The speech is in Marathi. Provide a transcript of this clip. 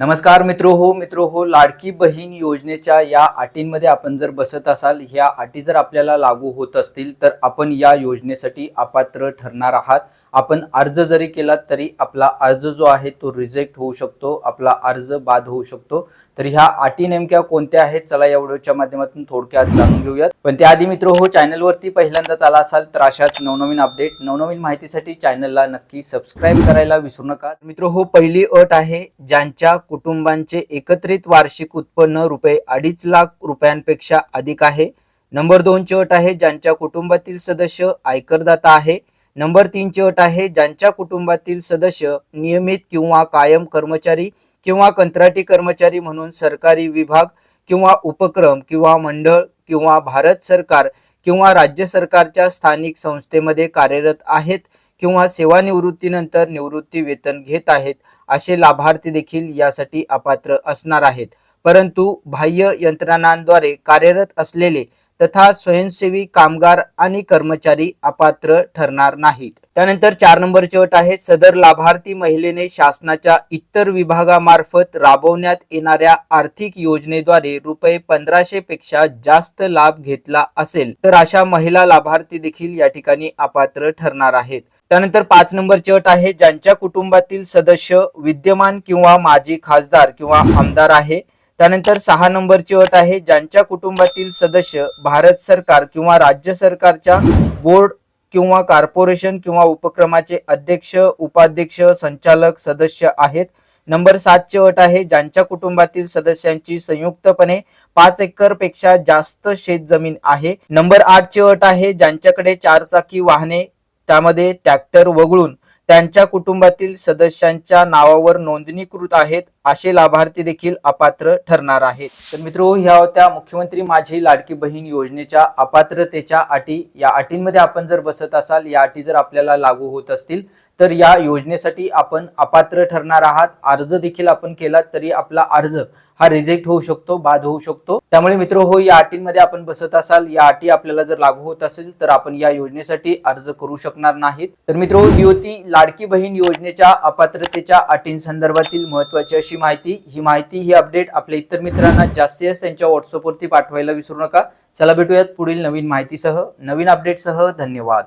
नमस्कार मित्रो हो मित्रो हो लाडकी बहीण योजनेच्या या अटींमध्ये आपण जर बसत असाल ह्या अटी जर आपल्याला लागू होत असतील तर आपण या योजनेसाठी अपात्र ठरणार आहात. आपण अर्ज जरी केला तरी आपला अर्ज जो आहे तो रिजेक्ट होऊ शकतो आपला अर्ज बाद होऊ शकतो. तर ह्या अटी नेमक्या कोणत्या आहेत? चला या व्हिडिओच्या माध्यमातून थोडक्यात जाणून घेऊयात. पण त्याआधी मित्र हो चॅनलवरती पहिल्यांदाच आला असाल तर अशाच नवनवीन अपडेट नवनवीन माहितीसाठी चॅनलला नक्की सबस्क्राईब करायला विसरू नका. मित्र हो पहिली अट आहे ज्यांच्या कुटुंबांचे एकत्रित वार्षिक उत्पन्न रुपये अडीच लाख रुपयांपेक्षा अधिक आहे. नंबर दोनची अट आहे ज्यांच्या कुटुंबातील सदस्य आयकरदाता आहे. नंबर तीनची अट आहे ज्यांच्या कुटुंबातील सदस्य नियमित किंवा कायम कर्मचारी किंवा कंत्राटी कर्मचारी म्हणून सरकारी विभाग किंवा उपक्रम किंवा मंडळ किंवा भारत सरकार किंवा राज्य सरकारच्या स्थानिक संस्थेमध्ये कार्यरत आहेत किंवा सेवानिवृत्तीनंतर निवृत्ती वेतन घेत आहेत असे लाभार्थी देखील यासाठी अपात्र असणार आहेत. परंतु बाह्य यंत्रणांद्वारे कार्यरत असलेले तथा स्वयंसेवी कामगार आणि कर्मचारी अपात्र ठरणार नाहीत. त्यानंतर चार नंबरची अट आहे. सदर लाभार्थी महिलेने शासनाच्या इतर विभागामार्फत राबवण्यात येणाऱ्या आर्थिक योजनेद्वारे रुपये पंधराशे पेक्षा जास्त लाभ घेतला असेल तर अशा महिला लाभार्थी देखील या ठिकाणी अपात्र ठरणार आहेत. त्यानंतर पाच नंबरची अट आहे. ज्यांच्या कुटुंबातील सदस्य विद्यमान किंवा माजी खासदार किंवा आमदार आहे त्यानंतर सहा नंबरची अट आहे. ज्यांच्या कुटुंबातील सदस्य भारत सरकार किंवा राज्य सरकारच्या बोर्ड किंवा कॉर्पोरेशन किंवा उपक्रमाचे अध्यक्ष उपाध्यक्ष संचालक सदस्य आहेत. नंबर सातची अट आहे. ज्यांच्या कुटुंबातील सदस्यांची संयुक्तपणे पाच एकरपेक्षा जास्त शेत जमीन आहे. नंबर आठची अट आहे. ज्यांच्याकडे चारचाकी वाहने त्यामध्ये ट्रॅक्टर वगळून त्यांच्या कुटुंबातील सदस्यांच्या नावावर नोंदणीकृत आहेत. असे लाभार्थी देखील अपात्र ठरणार आहेत. तर मित्रो ह्या होत्या मुख्यमंत्री माझी लाडकी बहीण योजनेच्या अपात्रतेच्या अटी. या अटींमध्ये आपण जर बसत असाल या अटी जर आपल्याला लागू होत असतील तर या योजनेसाठी आपण अपात्र ठरणार आहात. अर्ज देखील आपण केला तरी आपला अर्ज हा रिजेक्ट होऊ शकतो बाद होऊ शकतो. त्यामुळे मित्र हो या अटींमध्ये आपण बसत असाल या अटी आपल्याला जर लागू होत असेल तर आपण या योजनेसाठी अर्ज करू शकणार नाहीत. तर मित्र ही होती लाडकी बहीण योजनेच्या अपात्रतेच्या अटींसंदर्भातील महत्वाची अशी माहिती ही माहिती ही अपडेट आपल्या इतर मित्रांना जास्तीत जास्त त्यांच्या व्हॉट्सअपवरती पाठवायला विसरू नका. चला भेटूयात पुढील नवीन माहितीसह नवीन अपडेटसह धन्यवाद.